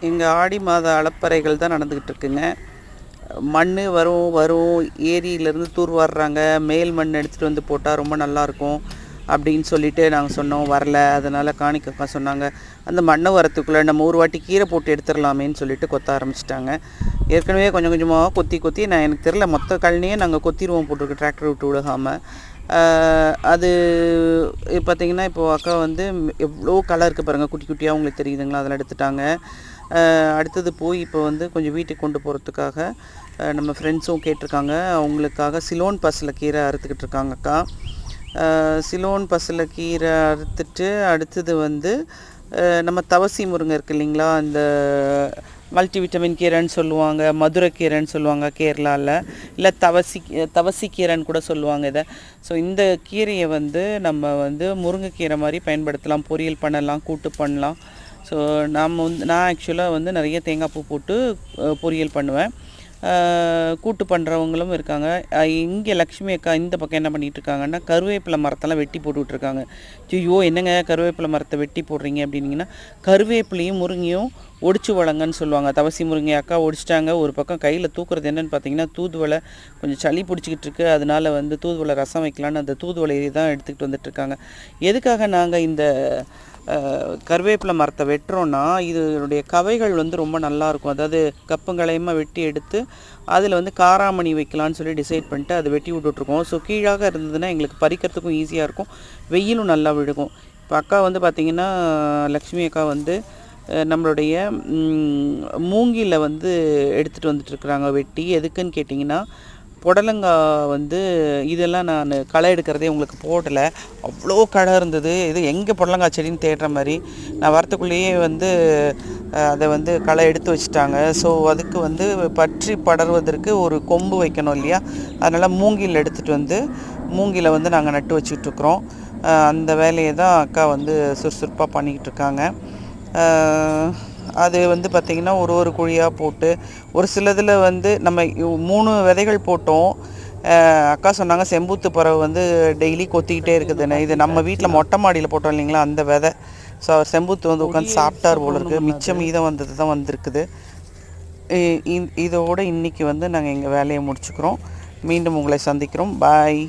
எங்கள் ஆடி மாத அளப்பறைகள் தான் நடந்துக்கிட்டு இருக்குங்க. மண் வரும் வரும். ஏரியிலேருந்து தூர் வர்றாங்க. மேல் மண் எடுத்துகிட்டு வந்து போட்டால் ரொம்ப நல்லாயிருக்கும் அப்படின்னு சொல்லிட்டு நாங்கள் சொன்னோம். வரல. அதனால் காணிக்கக்கா சொன்னாங்க. அந்த மண்ணை வரத்துக்குள்ளே நம்ம ஒரு வாட்டி கீரை போட்டு எடுத்துடலாமேன்னு சொல்லிட்டு கொத்த ஆரம்பிச்சிட்டாங்க. ஏற்கனவே கொஞ்சம் கொஞ்சமாக கொத்தி கொத்தி நான் எனக்கு தெரில மொத்த கழனியே நாங்கள் கொத்திடுவோம் போட்டிருக்கு. டிராக்டர் விட்டு விழுகாமல் அது பார்த்தீங்கன்னா இப்போது அக்கா வந்து எவ்வளோ கலர் இருக்குது பாருங்கள் குட்டி குட்டியாக உங்களுக்கு தெரியுதுங்களா? அதில் எடுத்துட்டாங்க. அடுத்தது போய் இப்போ வந்து கொஞ்சம் வீட்டுக்கு கொண்டு போகிறதுக்காக நம்ம ஃப்ரெண்ட்ஸும் கேட்டிருக்காங்க. அவங்களுக்காக சிலோன் பஸ்ஸில் கீரை அறுத்துக்கிட்டு இருக்காங்க அக்கா. சிலோன் பஸ்ஸில் கீரை அறுத்துட்டு அடுத்தது வந்து நம்ம தவசி முருங்கை இருக்கு இல்லைங்களா? அந்த மல்டி விட்டமின் கீரைன்னு சொல்லுவாங்க மதுரை கீரைன்னு சொல்லுவாங்க கேரளாவில் இல்லை தவசி தவசி கீரைன்னு கூட சொல்லுவாங்க இதை. ஸோ இந்த கீரையை வந்து நம்ம வந்து முருங்கைக்கீரை மாதிரி பயன்படுத்தலாம். பொரியல் பண்ணலாம் கூட்டு பண்ணலாம். ஸோ நாம் வந்து நான் ஆக்சுவலாக வந்து நிறைய தேங்காய் பூ போட்டு பொரியல் பண்ணுவேன். கூட்டு பண்ணுறவங்களும் இருக்காங்க. இங்கே லக்ஷ்மி அக்கா இந்த பக்கம் என்ன பண்ணிகிட்ருக்காங்கன்னா கருவேப்பிலை மரத்தெல்லாம் வெட்டி போட்டுட்டு இருக்காங்க ஐயோ என்னங்க கருவேப்பிலை மரத்தை வெட்டி போடுறீங்க அப்படின்னிங்கன்னா கருவேப்பிலையும் முருங்கையும் ஒடிச்சு வளங்கன்னு சொல்லுவாங்க. தவசி முருங்கை அக்கா ஒடிச்சிட்டாங்க. ஒரு பக்கம் கையில் தூக்குறது என்னென்னு பார்த்தீங்கன்னா தூதுவளை கொஞ்சம் சளி பிடிச்சிக்கிட்டு இருக்கு. அதனால வந்து தூதுவளை ரசம் வைக்கலான்னு அந்த தூதுவளையை தான் எடுத்துக்கிட்டு வந்துட்டுருக்காங்க எதுக்காக நாங்கள் இந்த கருவேப்பிலை மரத்தை வெட்டுறோன்னா இதனுடைய கவைகள் வந்து ரொம்ப நல்லாயிருக்கும் அதாவது கப்பங்களையமாக வெட்டி எடுத்து அதில் வந்து காராமணி வைக்கலான்னு சொல்லி டிசைட் பண்ணிட்டு அதை வெட்டி விட்டுட்ருக்கோம். ஸோ கீழாக இருந்ததுன்னா எங்களுக்கு பறிக்கிறதுக்கும் ஈஸியாக இருக்கும். வெயிலும் நல்லா விழுகும். இப்போ அக்கா வந்து பார்த்திங்கன்னா லக்ஷ்மி அக்கா வந்து நம்மளுடைய ம், மூங்கில வந்து எடுத்துகிட்டு வந்துட்டுருக்குறாங்க வெட்டி. எதுக்குன்னு கேட்டிங்கன்னா புடலங்காய் வந்து இதெல்லாம் நான் களை எடுக்கிறதே உங்களுக்கு போடலை. அவ்வளோ களை இருந்தது. இது எங்கே புடலங்காய் செடின்னு தேடுற மாதிரி. நான் வரத்துக்குள்ளேயே வந்து அதை வந்து களை எடுத்து வச்சுட்டாங்க. ஸோ அதுக்கு வந்து பற்றி படர்வதற்கு ஒரு கொம்பு வைக்கணும் இல்லையா? அதனால் மூங்கில் எடுத்துகிட்டு வந்து மூங்கில் வந்து நாங்கள் நட்டு வச்சுக்கிட்டு அந்த வேலையை தான் அக்கா வந்து சுறுசுறுப்பாக பண்ணிக்கிட்டு இருக்காங்க அது வந்து பார்த்திங்கன்னா ஒரு ஒரு குழியாக போட்டு ஒரு சிலதில் வந்து நம்ம மூணு விதைகள் போட்டோம். அக்கா சொன்னாங்க செம்பூத்து பறவை வந்து டெய்லி கொத்திக்கிட்டே இருக்குதுன்னு. இது நம்ம வீட்டில் மொட்டை மாடியில் போட்டோம் இல்லைங்களா அந்த விதை. ஸோ அவர் செம்பூத்து வந்து உட்காந்து சாப்பிட்டார் போல இருக்குது மிச்சம் மீதம் வந்தது தான் வந்திருக்குது. இதோட இன்னைக்கு வந்து நாங்கள் எங்கள் வேலையை முடிச்சுக்கிறோம். மீண்டும் உங்களை சந்திக்கிறோம். பாய்.